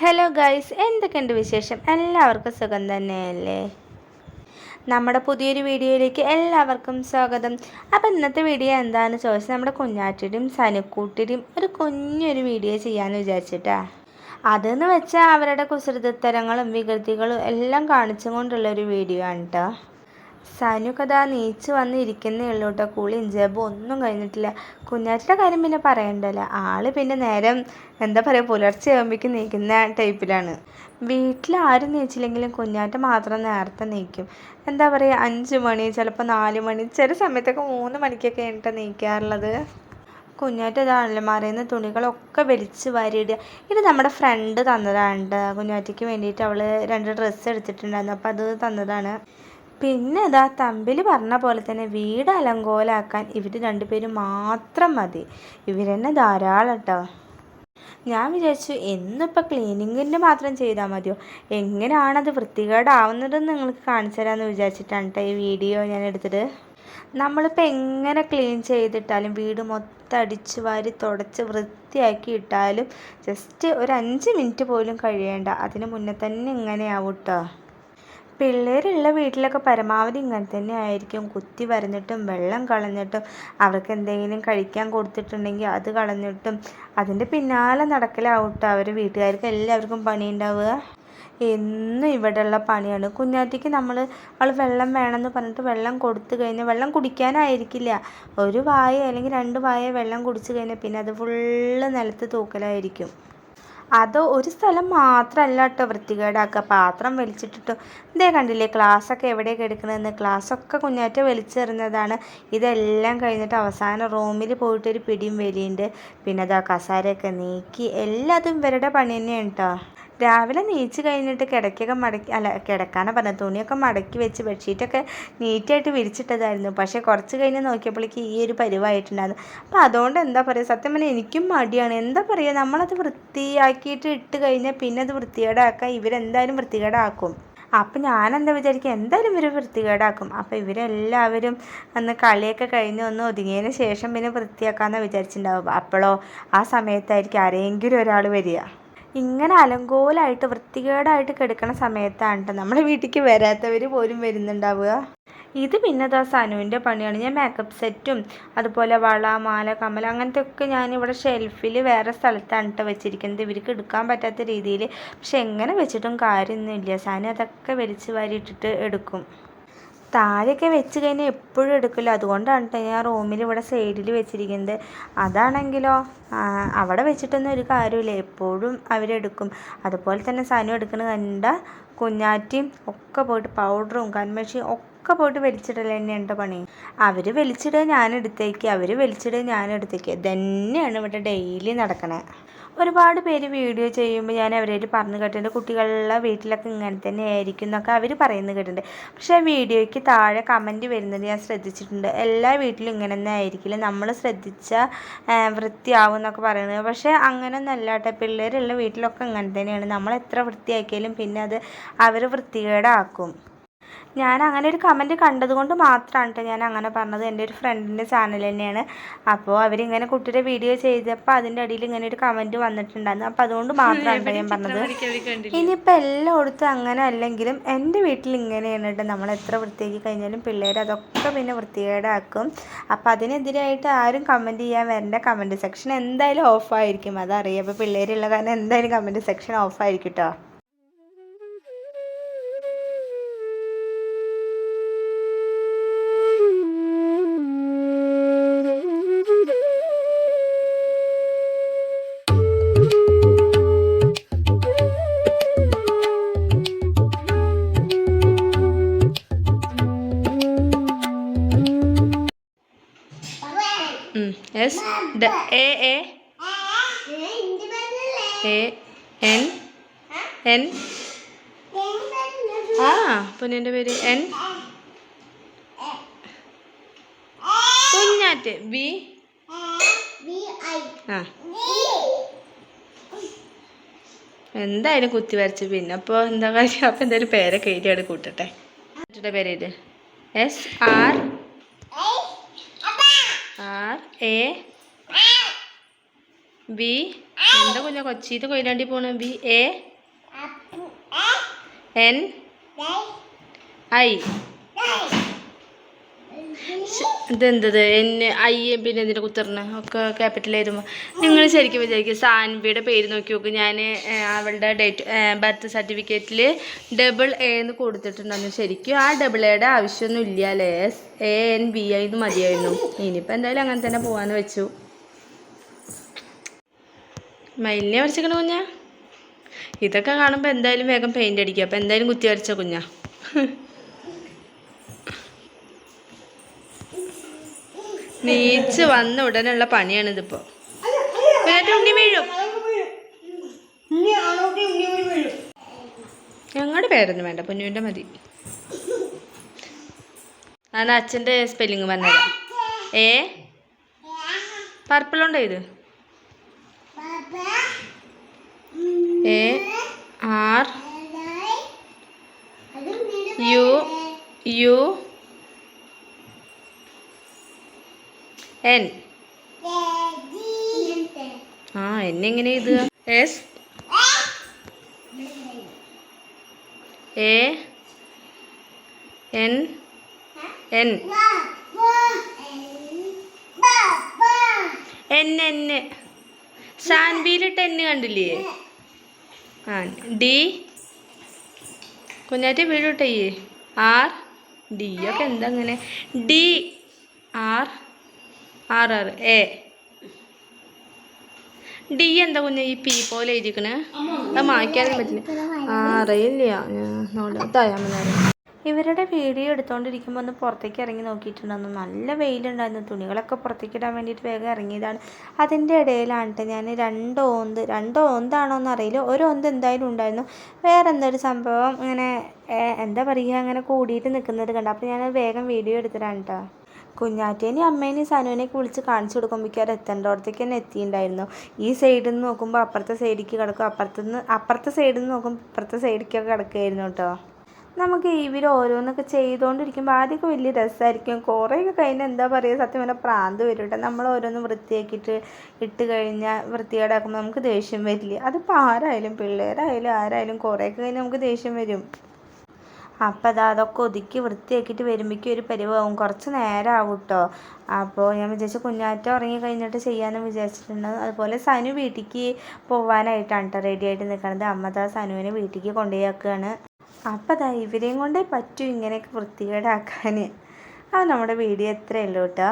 Hello guys എന്തൊക്കെയുണ്ട് വിശേഷം? എല്ലാവർക്കും സുഖം തന്നെയല്ലേ? നമ്മുടെ പുതിയൊരു വീഡിയോയിലേക്ക് എല്ലാവർക്കും സ്വാഗതം. അപ്പോൾ ഇന്നത്തെ വീഡിയോ എന്താണെന്ന് ചോദിച്ചാൽ നമ്മുടെ കുഞ്ഞാറ്റിയുടെയും സനുക്കൂട്ടിയുടെയും ഒരു കുഞ്ഞൊരു വീഡിയോ ചെയ്യാമെന്ന് വിചാരിച്ചിട്ടാ. അതെന്ന് വെച്ചാൽ അവരുടെ കുസൃതത്തരങ്ങളും വികൃതികളും എല്ലാം കാണിച്ചുകൊണ്ടുള്ള ഒരു വീഡിയോ ആണ് കേട്ടോ സനുക്ക് അതാ നീച്ച് വന്ന് ഇരിക്കുന്നേ ഉള്ളൂ കേട്ടോ ഒന്നും കഴിഞ്ഞിട്ടില്ല. കുഞ്ഞാറ്റിന്റെ കാര്യം പിന്നെ പറയണ്ടല്ലോ. ആൾ പിന്നെ നേരം എന്താ പറയുക പുലർച്ചെ ആകുമ്പോഴേക്കും നീക്കുന്ന ടൈപ്പിലാണ്. വീട്ടിൽ ആരും നീച്ചില്ലെങ്കിലും കുഞ്ഞാറ്റ മാത്രം നേരത്തെ നീക്കും. എന്താ പറയുക അഞ്ച് മണി ചിലപ്പോൾ നാല് മണി ചില സമയത്തൊക്കെ മൂന്ന് മണിക്കൊക്കെ ആയിട്ട് നീക്കാറുള്ളത്. കുഞ്ഞാറ്റ ഇതാണല്ലോ മറയുന്ന തുണികളൊക്കെ വലിച്ച് വാരിയിടുക. ഇത് നമ്മുടെ ഫ്രണ്ട് തന്നതാണ്. കുഞ്ഞാറ്റയ്ക്ക് വേണ്ടിയിട്ട് അവൾ രണ്ട് ഡ്രസ്സ് എടുത്തിട്ടുണ്ടായിരുന്നു. അപ്പോൾ അത് തന്നതാണ്. പിന്നെ അതാ തമ്പിൽ പറഞ്ഞ പോലെ തന്നെ വീട് അലങ്കോലാക്കാൻ ഇവർ രണ്ടുപേരും മാത്രം മതി. ഇവരെന്നെ ധാരാളം കേട്ടോ ഞാൻ വിചാരിച്ചു എന്നിപ്പോൾ ക്ലീനിങ്ങിന്റെ മാത്രം ചെയ്താൽ മതിയോ? എങ്ങനെയാണത് വൃത്തികേടാവുന്നതെന്ന് നിങ്ങൾക്ക് കാണിച്ചു തരാമെന്ന് വിചാരിച്ചിട്ടാണ് കേട്ടോ ഈ വീഡിയോ ഞാൻ എടുത്തിട്ട് നമ്മളിപ്പോൾ എങ്ങനെ ക്ലീൻ ചെയ്തിട്ടാലും വീട് മൊത്തം അടിച്ചു വാരി തുടച്ച് വൃത്തിയാക്കി ഇട്ടാലും ജസ്റ്റ് ഒരു അഞ്ച് മിനിറ്റ് പോലും കഴിയേണ്ട. അതിന് മുന്നേ തന്നെ ഇങ്ങനെയാവും കേട്ടോ പിള്ളേരുള്ള വീട്ടിലൊക്കെ പരമാവധി ഇങ്ങനെ തന്നെ ആയിരിക്കും. കുത്തി വരഞ്ഞിട്ടും വെള്ളം കളഞ്ഞിട്ടും അവർക്ക് എന്തെങ്കിലും കഴിക്കാൻ കൊടുത്തിട്ടുണ്ടെങ്കിൽ അത് കളഞ്ഞിട്ടും. അതിന്റെ പിന്നാലെ നടക്കലാവട്ടോ അവർ വീട്ടുകാർക്ക് എല്ലാവർക്കും പണി ഉണ്ടാവുക എന്നും ഇവിടെയുള്ള പണിയാണ്. കുഞ്ഞാറ്റിക്ക് നമ്മൾ അവൾ വെള്ളം വേണമെന്ന് പറഞ്ഞിട്ട് വെള്ളം കൊടുത്തു കഴിഞ്ഞാൽ വെള്ളം കുടിക്കാനായിരിക്കില്ല. ഒരു വായ അല്ലെങ്കിൽ രണ്ട് വായ വെള്ളം കുടിച്ചു കഴിഞ്ഞാൽ പിന്നെ അത് ഫുള്ള് നിലത്ത് തൂക്കലായിരിക്കും. അത് ഒരു സ്ഥലം മാത്രമല്ല കേട്ടോ വൃത്തികേടാക്കുക പാത്രം വലിച്ചിട്ടിട്ടോ. ഇതേ കണ്ടില്ലേ ക്ലാസ്സൊക്കെ എവിടെയൊക്കെ എടുക്കണമെന്ന് ക്ലാസ്സൊക്കെ കുഞ്ഞാറ്റ വലിച്ചെറിഞ്ഞതാണ് ഇതെല്ലാം കഴിഞ്ഞിട്ട് അവസാനം റൂമിൽ പോയിട്ടൊരു പിടിയും വലിയുണ്ട്. പിന്നെ അതാ കസാരയൊക്കെ നീക്കി. എല്ലാതും ഇവരുടെ പണി തന്നെയാണ് കേട്ടോ രാവിലെ നീച്ച് കഴിഞ്ഞിട്ട് കിടക്കൊക്കെ മടക്കി അല്ല കിടക്കാനാ പറഞ്ഞത്. തുണിയൊക്കെ മടക്കി വെച്ച് ബെഡ്ഷീറ്റൊക്കെ നീറ്റായിട്ട് വിരിച്ചിട്ടതായിരുന്നു. പക്ഷേ കുറച്ച് കഴിഞ്ഞ് നോക്കിയപ്പോഴേക്ക് ഈ ഒരു പരിവായിട്ടുണ്ടായിരുന്നു. അപ്പോൾ അതുകൊണ്ട് എന്താ പറയുക സത്യം പറഞ്ഞാൽ എനിക്കും മടിയാണ്. എന്താ പറയുക നമ്മളത് വൃത്തിയാക്കിയിട്ട് ഇട്ട് കഴിഞ്ഞാൽ പിന്നെ അത് വൃത്തികേടാക്കാൻ ഇവരെന്തായാലും വൃത്തികേടാക്കും. അപ്പം ഞാനെന്താ വിചാരിക്കുക എന്തായാലും ഇവർ വൃത്തികേടാക്കും. അപ്പോൾ ഇവരെല്ലാവരും അന്ന് കളിയൊക്കെ കഴിഞ്ഞ് ഒന്ന് ഒതുങ്ങിയതിന് ശേഷം പിന്നെ വൃത്തിയാക്കാമെന്നാണ് വിചാരിച്ചിട്ടുണ്ടാവും അപ്പോഴോ ആ സമയത്തായിരിക്കും ആരെങ്കിലും ഒരാൾ വരിക. ഇങ്ങനെ അലങ്കോലായിട്ട് വൃത്തികേടായിട്ട് കിടക്കണ സമയത്താണ് ട്ടോ നമ്മുടെ വീട്ടിലേക്ക് വരാത്തവർ പോലും വരുന്നുണ്ടാവുക. ഇത് പിന്നെ ദാ സനുവിന്റെ പണിയാണ്. ഞാൻ മേക്കപ്പ് സെറ്റും അതുപോലെ വള മാല കമ്മൽ അങ്ങനത്തെ ഒക്കെ ഞാൻ ഇവിടെ ഷെൽഫിൽ വേറെ സ്ഥലത്താണ് കേട്ടോ വെച്ചിരിക്കുന്നത്. ഇവർക്ക് എടുക്കാൻ പറ്റാത്ത രീതിയിൽ പക്ഷെ എങ്ങനെ വെച്ചിട്ടും കാര്യമൊന്നുമില്ല. സനു അതൊക്കെ വലിച്ചു വാരിയിട്ടിട്ട് എടുക്കും. താഴെയൊക്കെ വെച്ച് കഴിഞ്ഞാൽ എപ്പോഴും എടുക്കില്ല. അതുകൊണ്ടാണ് കേട്ടോ ഞാൻ റൂമിൽ ഇവിടെ സൈഡിൽ വെച്ചിരിക്കുന്നത്. അതാണെങ്കിലോ അവിടെ വെച്ചിട്ടൊന്നും ഒരു കാര്യമില്ല. എപ്പോഴും അവരെടുക്കും. അതുപോലെ തന്നെ സനു എടുക്കുന്നത് കണ്ട കുഞ്ഞാറ്റിയും ഒക്കെ പോയിട്ട് പൗഡറും കൺമഷിയും ഒക്കെ പോയിട്ട് വലിച്ചിടൽ തന്നെയാണ് എന്റെ പണി. അവർ വലിച്ചിടുക ഞാൻ എടുത്തേക്ക്. അവർ വലിച്ചിടുക ഞാൻ എടുത്തേക്ക്. ഇതന്നെയാണ് ഇവിടെ ഡെയിലി നടക്കണേ. ഒരുപാട് പേര് വീഡിയോ ചെയ്യുമ്പോൾ ഞാൻ അവരായിട്ട് പറഞ്ഞു കേട്ടിട്ടുണ്ട്. കുട്ടികളുടെ വീട്ടിലൊക്കെ ഇങ്ങനെ തന്നെ ആയിരിക്കും എന്നൊക്കെ അവർ പറയുന്നത് കേട്ടിട്ടുണ്ട്. പക്ഷേ വീഡിയോയ്ക്ക് താഴെ കമന്റ് വരുന്നത് ഞാൻ ശ്രദ്ധിച്ചിട്ടുണ്ട്. എല്ലാ വീട്ടിലും ഇങ്ങനെ തന്നെ ആയിരിക്കില്ല. നമ്മൾ ശ്രദ്ധിച്ച വൃത്തിയാവും എന്നൊക്കെ പറയുന്നത്. പക്ഷേ അങ്ങനെ അല്ല പിള്ളേരുള്ള വീട്ടിലൊക്കെ ഇങ്ങനെ തന്നെയാണ്. നമ്മൾ എത്ര വൃത്തിയാക്കിയാലും പിന്നെ അത് അവർ വൃത്തികേടാക്കും. ഞാൻ അങ്ങനെ ഒരു കമന്റ് കണ്ടതുകൊണ്ട് മാത്രമാണ് കേട്ടോ ഞാൻ അങ്ങനെ പറഞ്ഞത്. എന്റെ ഒരു ഫ്രണ്ടിന്റെ ചാനൽ തന്നെയാണ്. അപ്പോൾ അവരിങ്ങനെ കുട്ടിയുടെ വീഡിയോ ചെയ്തപ്പോൾ അതിന്റെ അടിയിൽ ഇങ്ങനെ ഒരു കമന്റ് വന്നിട്ടുണ്ടായിരുന്നു. അപ്പോൾ അതുകൊണ്ട് മാത്രമാണ് ഞാൻ പറഞ്ഞത്. ഇനിയിപ്പോൾ എല്ലായിടത്തും അങ്ങനെ അല്ലെങ്കിലും എന്റെ വീട്ടിൽ ഇങ്ങനെയാണ് കേട്ടോ നമ്മൾ എത്ര വൃത്തിയാക്കി കഴിഞ്ഞാലും പിള്ളേർ അതൊക്കെ പിന്നെ വൃത്തികേടാക്കും. അപ്പോൾ അതിനെതിരായിട്ട് ആരും കമന്റ് ചെയ്യാൻ വരേണ്ട. കമന്റ് സെക്ഷൻ എന്തായാലും ഓഫായിരിക്കും അതറിയാം. അപ്പോൾ പിള്ളേരുള്ള കാരണം എന്തായാലും കമന്റ് സെക്ഷൻ ഓഫായിരിക്കും കേട്ടോ S A A A N N ആ പൊന്നിന്റെ പേര് എൻ കുഞ്ഞാറ്റ്. ബി ആ. എന്തായാലും കുത്തി വരച്ച്. പിന്നെ അപ്പോൾ എന്താ കാര്യം? അപ്പോൾ എന്തായാലും പേരൊക്കെ എഴുതിയാണ് കൂട്ടട്ടെ. പേര് S R R A B എന്താ കൊല്ല കൊച്ചിയിട്ട് കൊയിലാണ്ടി പോണ ബി എ എൻ ഐ. ഇതെന്തത്? എന്നെ ഐ പിന്നെ എന്തിനെ കുത്തറിന് ഒക്കെ ക്യാപിറ്റലായിരുന്നു. നിങ്ങൾ ശരിക്കും വിചാരിക്കും സാൻവിയുടെ പേര് നോക്കി നോക്കും. ഞാൻ അവളുടെ ഡേറ്റ് ബർത്ത് സർട്ടിഫിക്കറ്റിൽ ഡബിൾ എ എന്ന് കൊടുത്തിട്ടുണ്ടെന്ന് ശരിക്കും ആ ഡബിൾ എയുടെ ആവശ്യമൊന്നും ഇല്ല അല്ലേ S A N B I എന്ന് മതിയായിരുന്നു. ഇനിയിപ്പോൾ എന്തായാലും അങ്ങനെ തന്നെ പോകാമെന്ന് വെച്ചു. മയിലിനെ വരച്ചേക്കണ കുഞ്ഞാ? ഇതൊക്കെ കാണുമ്പോൾ എന്തായാലും വേഗം പെയിന്റ് അടിക്കുക അപ്പോൾ എന്തായാലും കുത്തി വരച്ച കുഞ്ഞാ? നീച്ച് വന്ന ഉടനെയുള്ള പണിയാണിതിപ്പോ. പിന്നെ ഉണ്ണി വീഴും. ഞങ്ങളുടെ പേരൊന്നും വേണ്ട പൊന്നുവിന്റെ മതി. അതാണ് അച്ഛന്റെ സ്പെല്ലിങ് പറഞ്ഞത്. ഏ? പർപ്പിളുണ്ടോ ഇത്? A R U U N ആ എന്നെങ്ങനെ ഇത് S A N N N N സാൻബിയിലിട്ട് N കണ്ടില്ലേ? ആ ഡി കുഞ്ഞാറ്റ വീഴൂട്ടയ്യേ ആർ ഡി ഒക്കെ എന്താ അങ്ങനെ? D R R A. D എന്താ കുഞ്ഞ് ഈ പി പോലെ എഴുതിക്കണേ അത് മായ്ക്കാനൊന്നും പറ്റില്ല. ആ അറിയില്ല ഇവരുടെ വീഡിയോ എടുത്തുകൊണ്ടിരിക്കുമ്പോൾ ഒന്ന് പുറത്തേക്ക് ഇറങ്ങി നോക്കിയിട്ടുണ്ടായിരുന്നു നല്ല വെയിലുണ്ടായിരുന്നു. തുണികളൊക്കെ പുറത്തേക്ക് ഇടാൻ വേണ്ടിയിട്ട് വേഗം ഇറങ്ങിയതാണ്. അതിന്റെ ഇടയിലാണ് ഞാൻ രണ്ട് ഓന്ത്. രണ്ട് ഓന്താണോ എന്ന് അറിയില്ല. ഒരു ഓന്ത് എന്തായാലും ഉണ്ടായിരുന്നു. വേറെ എന്തൊരു സംഭവം? ഇങ്ങനെ എന്താ പറയുക? അങ്ങനെ കൂടിയിട്ട് നിൽക്കുന്നത് കണ്ടു. അപ്പോൾ ഞാൻ വേഗം വീഡിയോ എടുത്തിട്ടാണ് കേട്ടോ കുഞ്ഞാറ്റേനെയും അമ്മേനെ സനുവിനെയൊക്കെ വിളിച്ച് കാണിച്ചു കൊടുക്കുമ്പോഴേക്കും അവർ എത്തേണ്ടോടത്തേക്ക് തന്നെ എത്തിയിട്ടുണ്ടായിരുന്നു. ഈ സൈഡിൽ നിന്ന് നോക്കുമ്പോൾ അപ്പുറത്തെ സൈഡിലേക്ക് കിടക്കും. അപ്പുറത്തുനിന്ന് അപ്പുറത്തെ സൈഡിൽ നിന്ന് നോക്കുമ്പോൾ ഇപ്പുറത്തെ സൈഡിലേക്കൊക്കെ കിടക്കുമായിരുന്നു കേട്ടോ. നമുക്ക് ഇവർ ഓരോന്നൊക്കെ ചെയ്തുകൊണ്ടിരിക്കുമ്പോൾ ആദ്യമൊക്കെ വലിയ രസമായിരിക്കും കുറേയൊക്കെ കഴിഞ്ഞ് എന്താ പറയുക സത്യം പറഞ്ഞാൽ പ്രാന്ത് വരും നമ്മൾ ഓരോന്ന് വൃത്തിയാക്കിയിട്ട് ഇട്ട് കഴിഞ്ഞാൽ വൃത്തികേടാക്കുമ്പോൾ നമുക്ക് ദേഷ്യം വരില്ല? അതിപ്പോൾ ആരായാലും പിള്ളേരായാലും ആരായാലും കുറേയൊക്കെ കഴിഞ്ഞാൽ നമുക്ക് ദേഷ്യം വരും. അപ്പം അതാ അതൊക്കെ ഒതുക്കി വൃത്തിയാക്കിയിട്ട് വരുമ്പോഴേക്കും ഒരു പരിവാകും കുറച്ച് നേരം ആവും കേട്ടോ അപ്പോൾ ഞാൻ വിചാരിച്ചു കുഞ്ഞാറ്റ ഉറങ്ങി കഴിഞ്ഞിട്ട് ചെയ്യാമെന്ന് വിചാരിച്ചിട്ടുണ്ട്. അതുപോലെ സനു വീട്ടിലേക്ക് പോകാനായിട്ടാണ് കേട്ടോ റെഡി ആയിട്ട് നിൽക്കുന്നത് അമ്മ ദാ സനുവിനെ വീട്ടിലേക്ക് കൊണ്ടുപോയാക്കുകയാണ് അപ്പം അതാ ഇവരെയും കൊണ്ടേ പറ്റൂ ഇങ്ങനെയൊക്കെ വൃത്തികേടാക്കാൻ അത് നമ്മുടെ വീഡിയോ എത്രയല്ലോ കേട്ടോ